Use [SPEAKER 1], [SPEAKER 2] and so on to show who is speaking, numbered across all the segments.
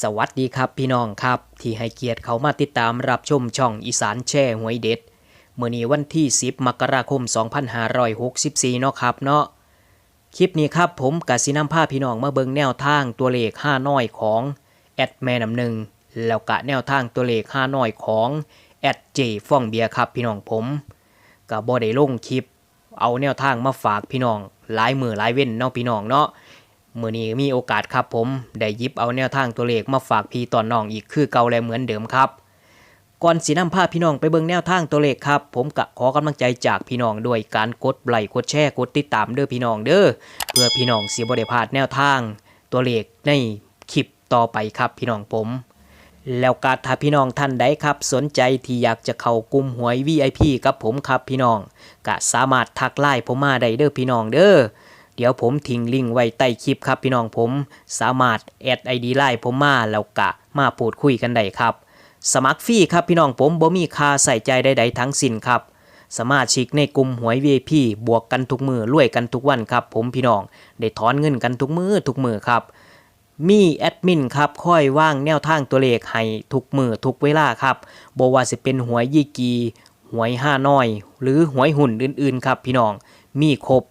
[SPEAKER 1] สวัสดีครับพี่น้องครับ ที่ให้เกียรติเขามาติดตามรับชมช่องอีสานแช่หวยเด็ดเมื่อนี้วันที่ 10 มกราคม 2564 เนาะครับเนาะคลิปนี้ครับผมกสินำผ้าพี่น้องมาเบิงแนวทางตัวเลข5น้อยของแอดแม่นำหนึ่งแล้วกะแนวทางตัวเลข5น้อยของแอดเจฟองเบียครับพี่น้องผมกับ่ได้ลงคลิป เอาแนวทางมาฝากพี่น้องหลายมือหลายเว้นเนาะพี่น้องเนาะ มื่อนี้มีโอกาสครับผม ได้ยิบเอาแนวทางตัวเลขมาฝากพี่ตอนน้องอีกคือเก่าและเหมือนเดิมครับ ก่อนสีน้ำผ้าพี่น้องไปเบิ่งแนวทางตัวเลขครับ ผมกะขอกำลังใจจากพี่น้องด้วยการกดไลค์กดแชร์กดติดตามเด้อพี่น้องเด้อเพื่อพี่น้องเสียบริพลาดแนวทาง ตัวเลขในคลิปต่อไปครับพี่น้องผมแล้วก็ถ้าพี่น้องท่านใดครับ สนใจที่อยากจะเข้ากลุ่มหวย VIP กับผมครับพี่น้อง ก็สามารถทักไลน์ผมมาได้เด้อพี่น้องเด้อ เดี๋ยวผมทิ้งลิงก์ไว้ใต้คลิปครับพี่น้องผมสามารถแอดไอดีไลน์ผมมาแล้วกะมาพูดคุยกันได้ครับ สมัครฟรีครับพี่น้องผมบ่มีค่าใส่ใจใดๆทั้งสิ้นครับ สมาชิกในกลุ่มหวย VIP บวกกันทุกมือรวยกันทุกวันครับ ผมพี่น้องได้ถอนเงินกันทุกมือทุกมือครับมีแอดมินครับค่อยว่างแนวทางตัวเลขให้ทุกมือทุกเวลาครับบว่าสิเป็นหวยยี่กี หวยห้าน้อย หรือหวยหุ่นอื่นๆ ครับพี่น้อง มีครบ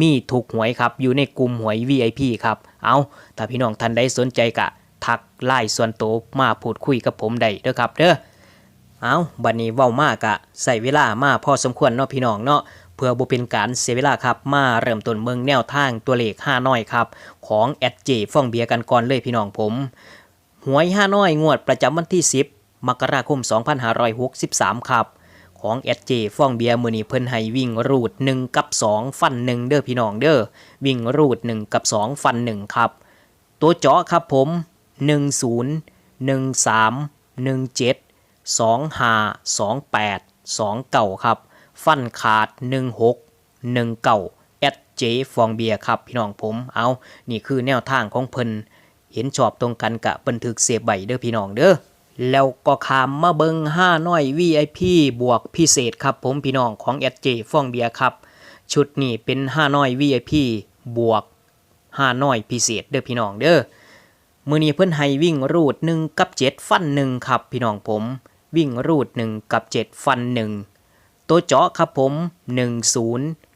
[SPEAKER 1] มีถูกหวยครับ อยู่ในกลุ่มหวย VIP ครับ เอาถ้าพี่น้องท่านใดสนใจกะ ทักไลน์ส่วนตัวมาพูดคุยกับผมได้เด้อครับเด้อเอาบัดนี้เว้ามากะใส่เวลามาพอสมควรเนาะพี่น้องเนาะเพื่อบ่เป็นการเสียเวลาครับมาเริ่มต้นเมืองแนวทางตัวเลข5น้อยครับของแอดเจฟ่องเบียร์กันก่อนเลยพี่น้องผมหวย5น้อยงวดประจำวันที่ 10 มกราคม 2563 ครับ ของแอจฟองเบียร์มือนี้เพิ่นให้วิ่งรูด 1 กับ 2 ฟัน 1 เด้อพี่น้องเด้อวิ่งรูด 1 กับ 2 ฟัน 1 ครับ ตัวเจาะครับผม 10 13 17 25 28 29 ครับ ฟันขาด 16 19แอดเจฟองเบียร์ครับพี่น้องผมเอานี่คือแนวทางของเพิ่นเห็นชอบตรงกันกะบันทึกเสียใบเด้อพี่น้องเด้อ แล้วก็ขามมาเบิง5น้อย VIP บวกพิเศษครับผมพี่น้องของ SJ ฟ่องเบียครับ ชุดนี้เป็น5น้อย VIP บวก5น้อยพิเศษเด้อพี่น้องเด้อมือนี้เพิ่อนให้วิ่งรูด1กับ7ฟัน1ครับพี่น้องผม วิ่งรูด1กับ7ฟัน1ตัวเจาะครับผม10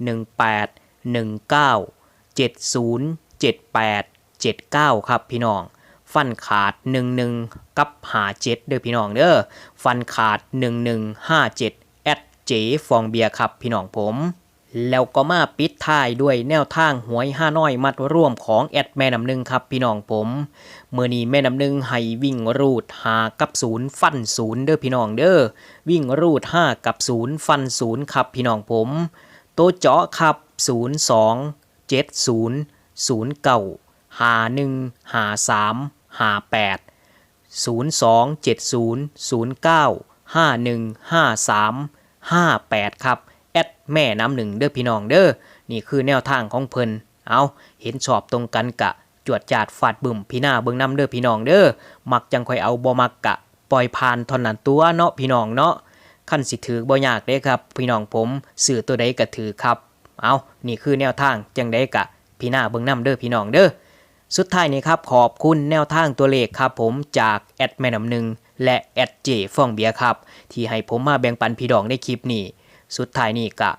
[SPEAKER 1] 18 19 70 78 79ครับพี่น้อง ฟันขาด 11 กับ 57 เด้อพี่น้องเด้อฟันขาด 1157 แอดเจฟองเบียร์ครับพี่น้องผม แล้วก็มาปิดท้ายด้วยแนวทางหวยห้าน้อยมัดร่วมของแอดแม่น้ำหนึ่งครับพี่น้องผมเมื่อนี้แม่น้ำหนึ่งให้วิ่งรูดหากับศูนย์ฟันศูนย์เด้อพี่น้องเด้อวิ่งรูดห้ากับศูนย์ฟันศูนย์ครับพี่น้องผมโตเจาะครับศูนย์สองเจ็ดศูนย์ศูนย์เก้าหาหนึ่งหาสาม หาแปด02 70 09 51 53 58 ครับ แอดแม่น้ำหนึ่งเด้อพี่น้องเด้อ นี่คือแนวทางของเพิ่น เอาเห็นชอบตรงกันกะ จวดจาดฟาดบึมพี่หน้าเบิ่งน้ำเด้อพี่น้องเด้อ มักจังค่อยเอาบ่มักกะ ปล่อยผ่านทอนนันตัวเนาะพี่น้องเนาะขั้นสิถือบ่ยากเด้ครับ พี่น้องผมสื่อตัวใดก็ถือครับ เอานี่คือแนวทางจังไดกะ พี่หน้าเบิ่งน้ำเด้อพี่น้องเด้อ สุดท้ายนี้ครับขอบคุณแนวทางตัวเลขครับผมจากแอดแม่น้ำหนึ่งและแอดเจฟองเบียครับ ที่ให้ผมมาแบ่งปันพี่น้องในคลิปนี้ สุดท้ายนี้กะ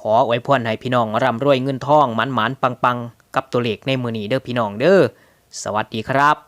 [SPEAKER 1] ขอไว้พรให้พี่น้องร่ำรวยเงินทองหมันหมันปังปังๆกับตัวเลขในมือนี้เด้อพี่น้องเด้อสวัสดีครับ